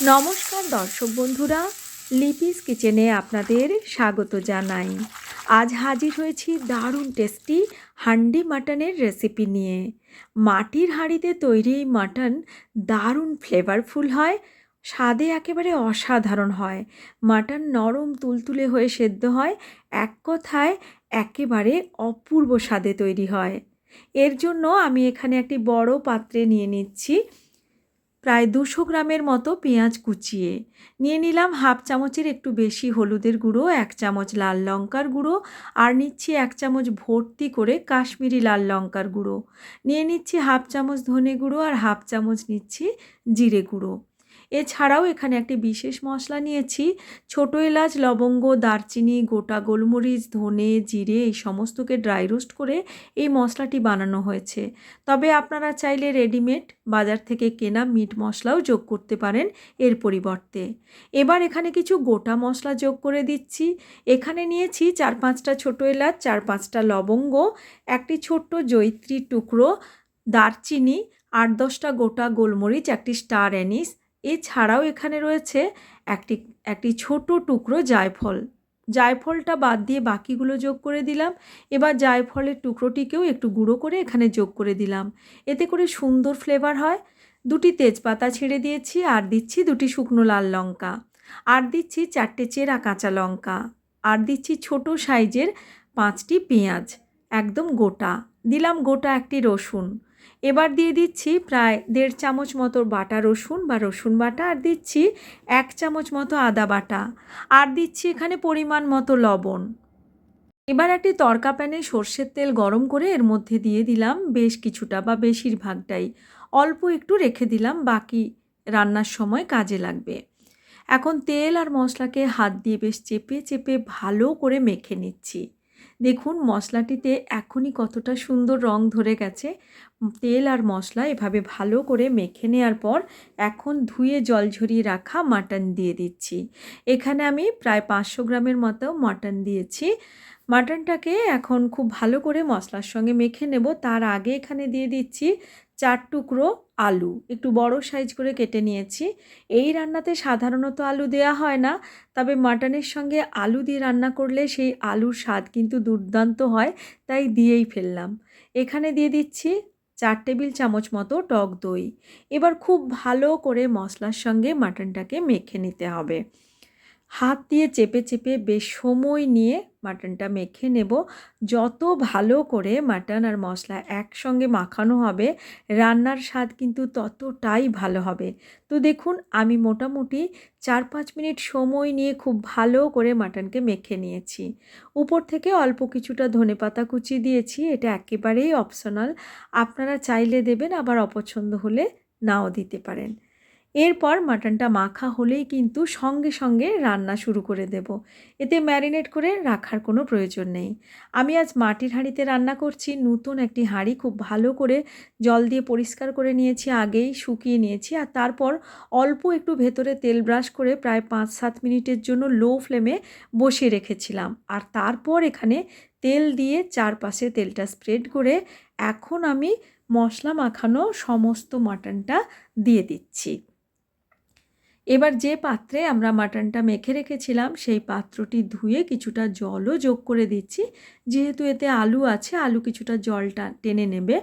নমস্কার দর্শক বন্ধুরা, লিপিস কিচেনে আপনাদের স্বাগত জানাই। আজ হাজির হয়েছি দারুণ টেস্টি হান্ডি মাটনের রেসিপি নিয়ে। মাটির হাঁড়িতে তৈরি এই মাটন দারুণ ফ্লেভারফুল হয়, স্বাদে একেবারে অসাধারণ হয়। মাটন নরম তুলতুলে হয়ে সেদ্ধ হয়, এক কথায় একেবারে অপূর্ব স্বাদে তৈরি হয়। এর জন্য আমি এখানে একটি বড় পাত্রে নিয়ে নিচ্ছি প্রায় দুশো গ্রামের মতো পেঁয়াজ কুচিয়ে নিয়ে নিলাম হাফ চামচের একটু বেশি হলুদের গুঁড়ো, এক চামচ লাল লঙ্কার গুঁড়ো আর নিচ্ছি এক চামচ ভর্তি করে কাশ্মীরি লাল লঙ্কার গুঁড়ো। নিয়ে নিচ্ছি হাফ চামচ ধনে গুঁড়ো আর হাফ চামচ নিচ্ছি জিরে গুঁড়ো। এছাড়াও এখানে একটি বিশেষ মশলা নিয়েছি। ছোটো এলাচ, লবঙ্গ, দারচিনি, গোটা গোলমরিচ, ধনে, জিরে এই সমস্তকে ড্রাই রোস্ট করে এই মশলাটি বানানো হয়েছে। তবে আপনারা চাইলে রেডিমেড বাজার থেকে কেনা মিট মশলাও যোগ করতে পারেন এর পরিবর্তে। এবার এখানে কিছু গোটা মশলা যোগ করে দিচ্ছি। এখানে নিয়েছি চার পাঁচটা ছোটো এলাচ, চার পাঁচটা লবঙ্গ, একটি ছোট্ট জৈত্রী টুকরো, দারচিনি, আট দশটা গোটা গোলমরিচ, একটি স্টার অ্যানিস এছাড়াও এখানে রয়েছে একটি একটি ছোট টুকরো জায়ফল। জায়ফলটা বাদ দিয়ে বাকিগুলো যোগ করে দিলাম। এবার জায়ফলের টুকরোটিকেও একটু গুঁড়ো করে এখানে যোগ করে দিলাম। এতে করে সুন্দর ফ্লেভার হয়। দুটি তেজপাতা ছেড়ে দিয়েছি আর দিচ্ছি দুটি শুকনো লাল লঙ্কা। আর দিচ্ছি চারটে চেরা কাঁচা লঙ্কা। আর দিচ্ছি ছোট সাইজের পাঁচটি পেঁয়াজ। একদম গোটা। দিলাম গোটা একটি রসুন। এবার দিয়ে দিচ্ছি প্রায় দেড় চামচ মতো বাটা রসুন বা রসুন বাটা, আর দিচ্ছি এক চামচ মতো আদা বাটা, আর দিচ্ছি এখানে পরিমাণ মতো লবণ। এবার একটি তরকা প্যানে সর্ষের তেল গরম করে এর মধ্যে দিয়ে দিলাম বেশ কিছুটা বা বেশিরভাগটাই অল্প একটু রেখে দিলাম, বাকি রান্নার সময় কাজে লাগবে। এখন তেল আর মশলাকে হাত দিয়ে বেশ চেপে চেপে ভালো করে মেখে নিচ্ছি। দেখুন, মশলাটিতে এখনই কতটা সুন্দর রং ধরে গেছে। তেল আর মশলা এভাবে ভালো করে মেখে নেওয়ার পর এখন ধুয়ে জল ঝরিয়ে রাখা মাটন দিয়ে দিচ্ছি। এখানে আমি প্রায় পাঁচশো গ্রামের মতো মাটন দিয়েছি। মাটনটাকে এখন খুব ভালো করে মশলার সঙ্গে মেখে নেব। তার আগে এখানে দিয়ে দিচ্ছি চার টুকরো আলু। একটু বড় সাইজ করে কেটে নিয়েছি। এই রান্নাতে সাধারণত আলু দেয়া হয় না, তবে মাটনের সঙ্গে আলু দিয়ে রান্না করলে সেই আলুর স্বাদ কিন্তু দুর্দান্ত হয়, তাই দিয়েই ফেললাম। এখানে দিয়ে দিচ্ছি চার টেবিল চামচ মতো টক দই। এবার খুব ভালো করে মশলার সঙ্গে মাটনটাকে মেখে নিতে হবে। হাত দিয়ে চেপে চেপে বেশ সময় নিয়ে মাটনটা মেখে নেব। যত ভালো করে মাটন আর মশলা একসঙ্গে মাখানো হবে, রান্নার স্বাদ কিন্তু ততটাই ভালো হবে। তো দেখুন, আমি মোটামুটি চার পাঁচ মিনিট সময় নিয়ে খুব ভালো করে মাটনকে মেখে নিয়েছি। উপর থেকে অল্প কিছুটা ধনে পাতা কুচি দিয়েছি, এটা একেবারেই অপশনাল আপনারা চাইলে দেবেন, আবার অপছন্দ হলে নাও দিতে পারেন। এরপর মাটনটা মাখা হলেই কিন্তু সঙ্গে সঙ্গে রান্না শুরু করে দেব। এতে ম্যারিনেট করে রাখার কোনো প্রয়োজন নেই। আমি আজ মাটির হাঁড়িতে রান্না করছি। নতুন একটি হাঁড়ি খুব ভালো করে জল দিয়ে পরিষ্কার করে নিয়েছি, আগেই শুকিয়ে নিয়েছি আর তারপর অল্প একটু ভেতরে তেল ব্রাশ করে প্রায় পাঁচ সাত মিনিটের জন্য লো ফ্লেমে বসিয়ে রেখেছিলাম। আর তারপর এখানে তেল দিয়ে চারপাশে তেলটা স্প্রেড করে এখন আমি মশলা মাখানো সমস্ত মাটনটা দিয়ে দিচ্ছি। এবার যে পাত্রে আমরা মাটনটা মেখে রেখেছিলাম, সেই পাত্রটি ধুয়ে কিছুটা জলও যোগ করে দিচ্ছি। যেহেতু এতে আলু আছে, আলু কিছুটা জলটা টেনে নেবে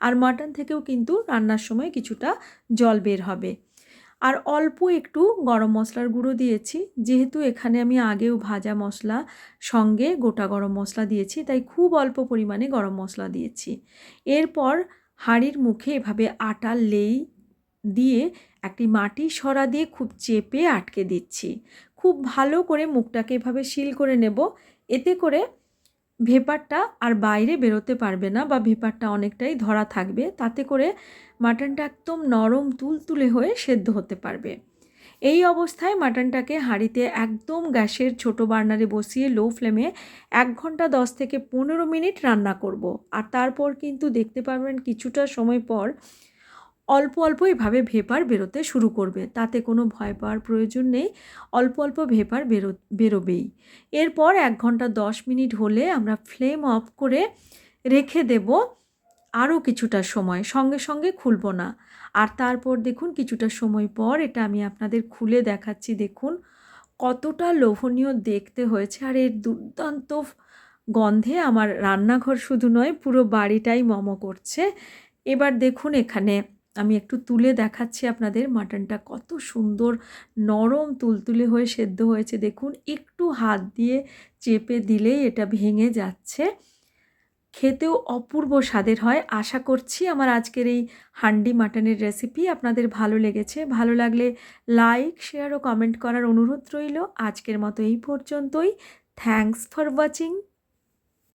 আর মাটন থেকেও কিন্তু রান্নার সময় কিছুটা জল বের হবে। আর অল্প একটু গরম মশলার গুঁড়ো দিয়েছি। যেহেতু এখানে আমি আগেও ভাজা মশলা সঙ্গে গোটা গরম মশলা দিয়েছি, তাই খুব অল্প পরিমাণে গরম মশলা দিয়েছি। এরপর হাঁড়ির মুখে এভাবে আটা, লেই দিয়ে একটি মাটি সরা দিয়ে খুব চেপে আটকে দিচ্ছি। খুব ভালো করে মুখটাকে এভাবে শিল করে নেব। এতে করে ভেপারটা আর বাইরে বেরোতে পারবে না বা ভেপারটা অনেকটাই ধরা থাকবে। তাতে করে মাটনটা একদম নরম তুলতুলে হয়ে সেদ্ধ হতে পারবে। এই অবস্থায় মাটনটাকে হাঁড়িতে একদম গ্যাসের ছোট বার্নারে বসিয়ে লো ফ্লেমে এক ঘণ্টা দশ থেকে পনেরো মিনিট রান্না করব। আর তারপর কিন্তু দেখতে পারবেন কিছুটা সময় পর অল্প অল্প এভাবে ভেপার বেরোতে শুরু করবে। তাতে কোনো ভয় পাওয়ার প্রয়োজন নেই, অল্প অল্প ভেপার বেরো, বেরোবেই। এরপর এক ঘণ্টা দশ মিনিট হলে আমরা ফ্লেম অফ করে রেখে দেব আরও কিছুটা সময়, সঙ্গে সঙ্গে খুলব না। আর তারপর দেখুন কিছুটা সময় পর এটা আমি আপনাদের খুলে দেখাচ্ছি, দেখুন কতটা লোভনীয় দেখতে হয়েছে। আর এর দুর্দান্ত গন্ধে আমার রান্নাঘর শুধু নয়, পুরো বাড়িটাই মম করছে। এবার দেখুন এখানে আমি একটু তুলে দেখাচ্ছি আপনাদের মাটনটা কত সুন্দর নরম তুলতুলে হয়ে সেদ্ধ হয়েছে। দেখুন, একটু হাত দিয়ে চেপে দিলেই এটা ভেঙে যাচ্ছে। খেতেও অপূর্ব স্বাদের হয়। আশা করছি আমার আজকের এই হান্ডি মাটনের রেসিপি আপনাদের ভালো লেগেছে। ভালো লাগলে লাইক, শেয়ার ও কমেন্ট করার অনুরোধ রইল। আজকের মতো এই পর্যন্তই। Thanks for watching.